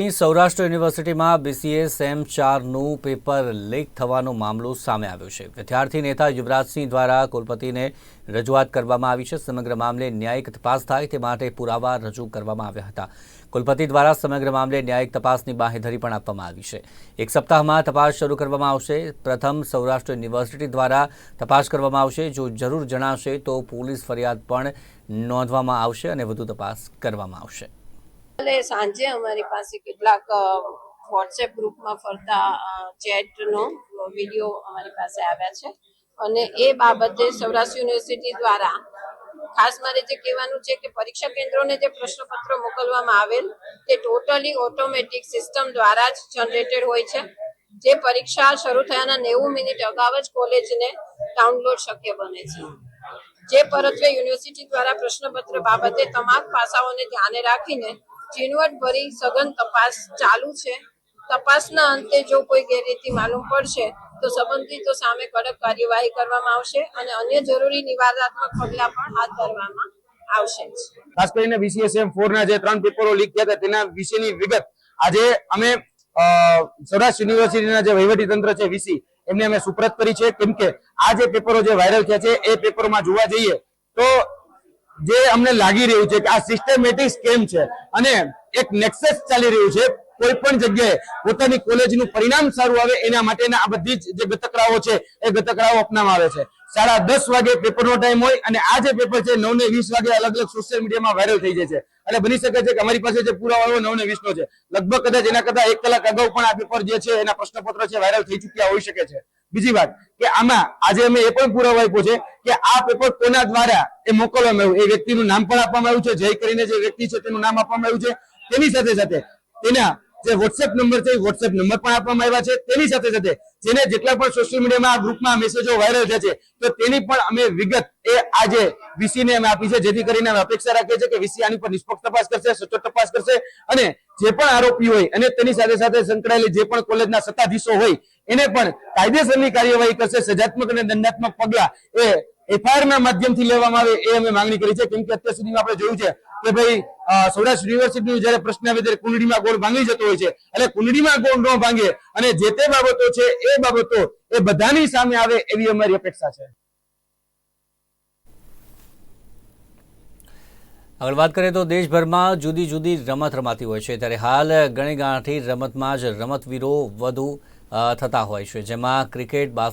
સુરતની સૌરાષ્ટ્ર યુનિવર્સિટીમાં BCA sem ચારનું પેપર લીક થવાનો મામલો સામે આવ્યો છે. વિદ્યાર્થી નેતા યુવરાજસિંહ દ્વારા કુલપતિને રજૂઆત કરવામાં આવી છે. સમગ્ર મામલે ન્યાયિક તપાસ થાય તે માટે પુરાવા રજૂ કરવામાં આવ્યા હતા. કુલપતિ દ્વારા સમગ્ર મામલે ન્યાયિક તપાસની બાંહેધરી પણ આપવામાં આવી છે. એક સપ્તાહમાં તપાસ શરૂ કરવામાં આવશે. પ્રથમ સૌરાષ્ટ્ર યુનિવર્સિટી દ્વારા તપાસ કરવામાં આવશે. જો જરૂર જણાશે તો પોલીસ ફરિયાદ પણ નોંધવામાં આવશે અને વધુ તપાસ કરવામાં આવશે. કાલે સાંજે અમારી પાસે કેટલાક વોટ્સએપ ગ્રુપમાં ફરતા ચેટનો વીડિયો અમારી પાસે આવ્યા છે. અને એ બાબતે સૌરાષ્ટ્ર યુનિવર્સિટી દ્વારા ખાસ મારે જે કહેવાનું છે કે પરીક્ષા કેન્દ્રોને જે પ્રશ્નપત્રો મોકલવામાં આવેલ, તે ટોટલી ઓટોમેટિક સિસ્ટમ દ્વારા જ જનરેટેડ હોય છે. જે પરીક્ષા શરૂ થયાના નેવું મિનિટ અગાઉ જ કોલેજને ડાઉનલોડ શક્ય બને છે. જે પરત્વે યુનિવર્સિટી દ્વારા પ્રશ્નપત્ર બાબતે તમામ પાસાઓને ધ્યાને રાખીને ઝીણવટભરી સઘન તપાસ ચાલુ છે. તપાસના અંતે જો કોઈ ગેરરીતિ માલુમ પડશે, તો સંબંધિતો સામે કડક કાર્યવાહી કરવામાં આવશે અને અન્ય જરૂરી નિવારણાત્મક પગલાં પણ હાથ ધરવામાં આવશે. ખાસ કરીને બીસીએસએમ ફોર ના જે ત્રણ પેપરો લીક થયા હતા, તેના વિશેની વિગત આજે અમે સૌરાષ્ટ્ર યુનિવર્સિટીના જે વહીવટી તંત્ર છે વીસી એમને અમે સુપ્રત કરી છે. કેમ કે આ જે પેપરો જે વાયરલ થયા છે, એ પેપરોમાં જોવા જઈએ, તો જે અમને લાગી રહ્યું છે કે આ સિસ્ટમેટિક સ્કેમ છે અને એક નેક્સસ ચાલી રહ્યું છે કોઈ પણ જગ્યાએ પોતાની કોલેજનું પરિણામ સારું આવે એના માટેના આ બધી જ ગતકરાઓ છે એ ગતકરાઓ અપનાવવામાં આવે છે. સાડા દસ વાગે પેપરનો ટાઈમ હોય અને આ જે પેપર છે નવ ને વીસ વાગે અલગ અલગ સોશિયલ મીડિયામાં વાયરલ થઈ જાય છે. અને બની શકે છે કે અમારી પાસે જે પુરાવા નવ ને વીસ નો છે. લગભગ કદાચ એના કરતા એક કલાક અગાઉ પણ આ પેપર જે છે એના પ્રશ્નપત્ર છે વાયરલ થઈ ચુક્યા હોઈ શકે છે. બીજી વાત કે આમાં આજે અમે એ પણ પુરાવો આપ્યો છે કે આ પેપર કોના દ્વારા એ મોકલવામાં આવ્યું? એ વ્યક્તિનું નામ પણ આપવામાં આવ્યું છે. જય કરીને જે વ્યક્તિ છે તેનું નામ આપવામાં આવ્યું છે. તેની સાથે સાથે તેના જે વોટ્સએપ નંબર છે એ વોટ્સએપ નંબર પણ આપવામાં આવ્યા છે. તેની સાથે સાથે જેને જેટલા પણ સોશિયલ મીડિયામાં આ ગ્રુપમાં મેસેજો વાયરલ થયા છે, તો તેની પણ અમે વિગત એ આજે વીસીને અમે આપી છે. જેથી કરીને અમે અપેક્ષા રાખીએ છીએ કે વીસી આની પર નિષ્પક્ષ તપાસ કરશે, સચોટ તપાસ કરશે અને જે પણ આરોપી હોય અને તેની સાથે સાથે સંકળાયેલી જે પણ કોલેજના સત્તાધીશો હોય, એને પણ કાયદેસરની કાર્યવાહી કરશે. સજાત્મક અને દંડાત્મક પગલા એ એફઆઈઆર માધ્યમથી લેવામાં આવે એ અમે માંગણી કરી છે. કેમ કે અત્યાર સુધીમાં આપણે જોયું છે કે ભાઈ સૌરાષ્ટ્ર યુનિવર્સિટીનું જયારે પ્રશ્ન આવે ત્યારે કુંડળીમાં ગોળ ભાંગી જતો હોય છે. એટલે કુંડળીમાં ગોળ ન ભાંગે અને જે તે બાબતો છે એ બાબતો એ બધાની સામે આવે એવી અમારી અપેક્ષા છે. આગળ વાત કરીએ તો દેશભરમાં જુદી જુદી રમત રમાતી હોય છે. ત્યારે હાલ ગણી ગાંઠી રમતમાં જ રમતવીરો વધુ થતા હોય છે. જેમાં ક્રિકેટ, બાસ્કેટ